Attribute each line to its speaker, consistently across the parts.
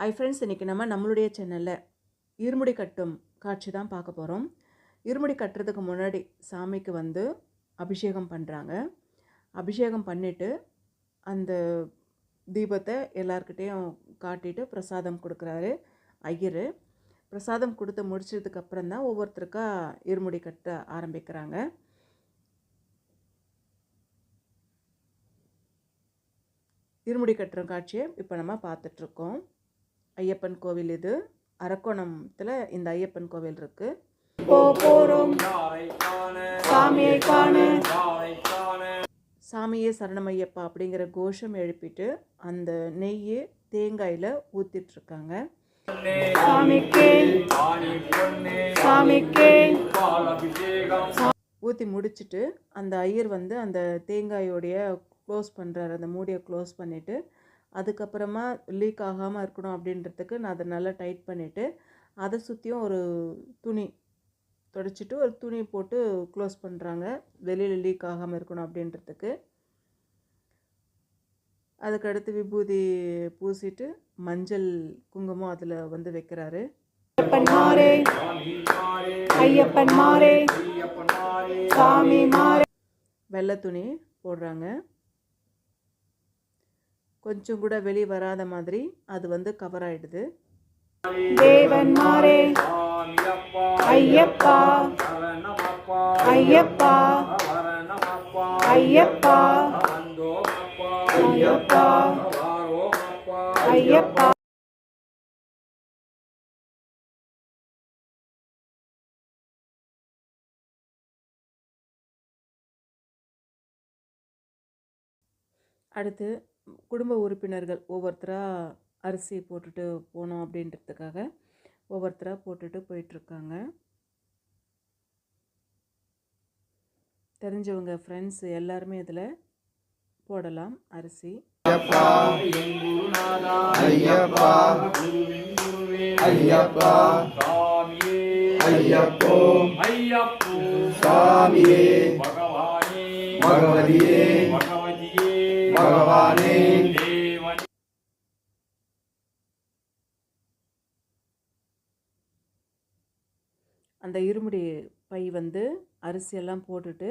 Speaker 1: ஐ friends இன்றைக்கி நம்ம நம்மளுடைய சேனலில் இருமுடி கட்டும் காட்சி தான் பார்க்க போகிறோம் இருமுடி கட்டுறதுக்கு முன்னாடி சாமிக்கு வந்து அபிஷேகம் பண்ணுறாங்க அபிஷேகம் பண்ணிவிட்டு அந்த தீபத்தை எல்லார்கிட்டேயும் காட்டிட்டு பிரசாதம் கொடுக்குறாரு ஐயர். பிரசாதம் கொடுத்து முடிச்சதுக்கு அப்புறம் தான் ஒவ்வொருத்தருக்கா இருமுடி கட்ட ஆரம்பிக்கிறாங்க. இருமுடி கட்டுற காட்சியை இப்போ நம்ம பார்த்துட்ருக்கோம் ஐயப்பன் கோவில் இது. அரக்கோணத்தில் இந்த ஐயப்பன் கோவில் இருக்குது
Speaker 2: போ போறோம். சாமியை காண.
Speaker 1: சாமியே சரணமையப்பா அப்படிங்கிற கோஷம் எழுப்பிட்டு அந்த நெய்யை தேங்காயில் ஊற்றிட்டுருக்காங்க
Speaker 2: சாமிக்கே சாமிக்கே
Speaker 1: ஊற்றி முடிச்சிட்டு அந்த ஐயர் வந்து அந்த தேங்காயோடைய க்ளோஸ் பண்ணுறாரு அந்த மூடியை க்ளோஸ் பண்ணிவிட்டு அதுக்கப்புறமா லீக் ஆகாமல் இருக்கணும் அப்படின்றதுக்கு நான் அதை நல்லா டைட் பண்ணிவிட்டு அதை சுற்றியும் ஒரு துணி தொடச்சிட்டு ஒரு துணி போட்டு க்ளோஸ் பண்ணுறாங்க வெளியில் லீக் ஆகாமல் இருக்கணும் அப்படின்றதுக்கு. அதுக்கடுத்து விபூதி பூசிட்டு மஞ்சள் குங்குமம் அதில் வந்து வைக்கிறாரு.
Speaker 2: ஐயப்பன் மாறே ஐயப்பன் மாறே.
Speaker 1: வெள்ளை துணி போடுறாங்க. கொஞ்சம் கூட வெளியே வராத மாதிரி அது வந்து கவர் ஆயிடுது.
Speaker 2: தேவன் மாறே. ஐயப்பா. ஐயப்பா. ஐயப்பா. ஐயப்பா. ஐயப்பா.
Speaker 1: அடுத்து குடும்ப உறுப்பினர்கள் ஒவ்வொருத்தராக அரிசி போட்டுட்டு போகணும் அப்படின்றதுக்காக ஒவ்வொருத்தராக போட்டுட்டு போயிட்டுருக்காங்க. தெரிஞ்சவங்க ஃப்ரெண்ட்ஸ் எல்லாருமே இதில் போடலாம் அரிசி.
Speaker 3: ஐயப்பா
Speaker 4: பகவானே
Speaker 1: அந்த இருமுடி பை வந்து அரிசியெல்லாம் போட்டுட்டு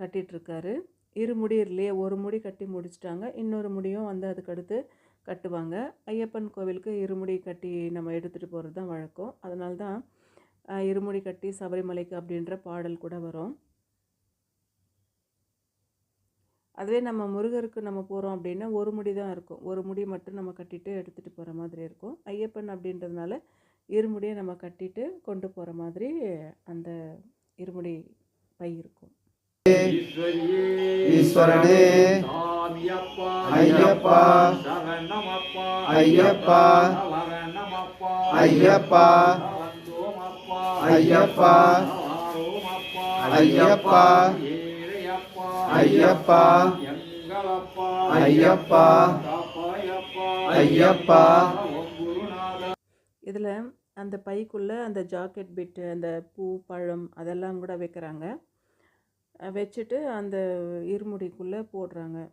Speaker 1: கட்டிகிட்ருக்காரு இருமுடி இல்லையே ஒரு முடி கட்டி முடிச்சிட்டாங்க. இன்னொரு முடியும் வந்து அதுக்கடுத்து கட்டுவாங்க. ஐயப்பன் கோவிலுக்கு இருமுடி கட்டி நம்ம எடுத்துகிட்டு போகிறது தான் வழக்கம். அதனால தான் இருமுடி கட்டி சபரிமலைக்கு அப்படின்ற பாடல் கூட வரும். அதுவே நம்ம முருகருக்கு நம்ம போகிறோம் அப்படின்னா ஒரு முடி தான் இருக்கும். ஒரு முடி மட்டும் நம்ம கட்டிட்டு எடுத்துகிட்டு போகிற மாதிரி இருக்கும். ஐயப்பன் அப்படின்றதுனால இருமுடியை நம்ம கட்டிட்டு கொண்டு போகிற மாதிரி அந்த இருமுடி பை இருக்கும்.
Speaker 3: ஈஸ்வரனே ஐயப்பா ஐயப்பா ஐயப்பா ஐயப்பா ஐயப்பா ஐயப்பா. ஐயப்பா. ஐயப்பா.
Speaker 1: இதில் அந்த பைக்குள்ளே அந்த ஜாக்கெட் பிட்டு அந்த பூ பழம் அதெல்லாம் கூட வைக்கிறாங்க. வச்சுட்டு அந்த இருமுடிக்குள்ளே போடுறாங்க.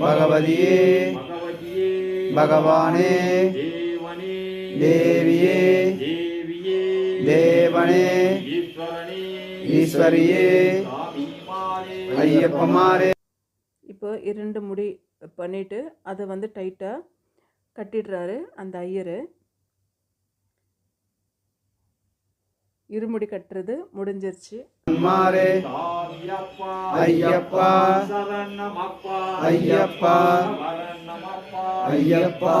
Speaker 3: பகவதியே. பகவானே. தேவியே. தேவனே
Speaker 4: ஈஸ்வரனே
Speaker 3: ஈஸ்வரியே ஐயப்பமாரே.
Speaker 1: இப்போ இரண்டு முடி பண்ணிவிட்டு அதை வந்து டைட்டாக கட்டிடுறாரு அந்த ஐயர். இருமுடி கட்டுறது முடிஞ்சிருச்சு.
Speaker 3: ஐயப்பா ஐயப்பா ஐயப்பா.